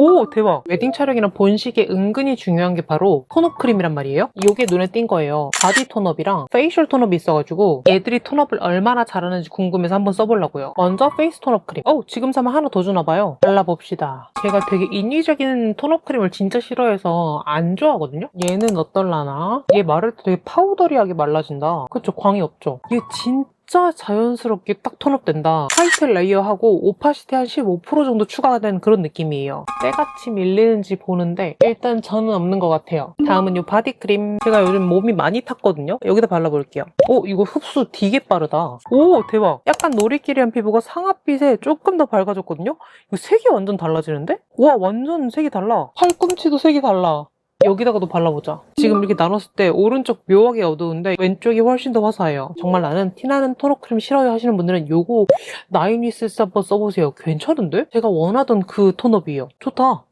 오 대박. 웨딩 촬영이랑 본식에 은근히 중요한 게 바로 톤업 크림이란 말이에요. 이게 눈에 띈 거예요. 바디 톤업이랑 페이셜 톤업이 있어가지고 얘들이 톤업을 얼마나 잘하는지 궁금해서 한번 써보려고요. 먼저 페이스 톤업 크림. 어 지금 사면 하나 더 주나봐요. 발라봅시다. 제가 되게 인위적인 톤업 크림을 진짜 싫어해서 안 좋아하거든요. 얘는 어떨라나? 얘 마를 때 되게 파우더리하게 말라진다. 그쵸 광이 없죠. 얘 진짜 진짜 자연스럽게 딱 톤업된다. 화이트 레이어하고 오파시티 한 15% 정도 추가가 된 그런 느낌이에요. 때같이 밀리는지 보는데 일단 저는 없는 것 같아요. 다음은 이 바디크림. 제가 요즘 몸이 많이 탔거든요. 여기다 발라볼게요. 오 이거 흡수 되게 빠르다. 오 대박. 약간 노리끼리한 피부가 상아빛에 조금 더 밝아졌거든요. 이거 색이 완전 달라지는데? 와 완전 색이 달라. 팔꿈치도 색이 달라. 여기다가도 발라보자. 지금 이렇게 나눴을 때 오른쪽 묘하게 어두운데 왼쪽이 훨씬 더 화사해요. 정말 나는 티나는 토너 크림 싫어요 하시는 분들은 요거 나인위스 한번 써보세요. 괜찮은데? 제가 원하던 그 톤업이에요. 좋다.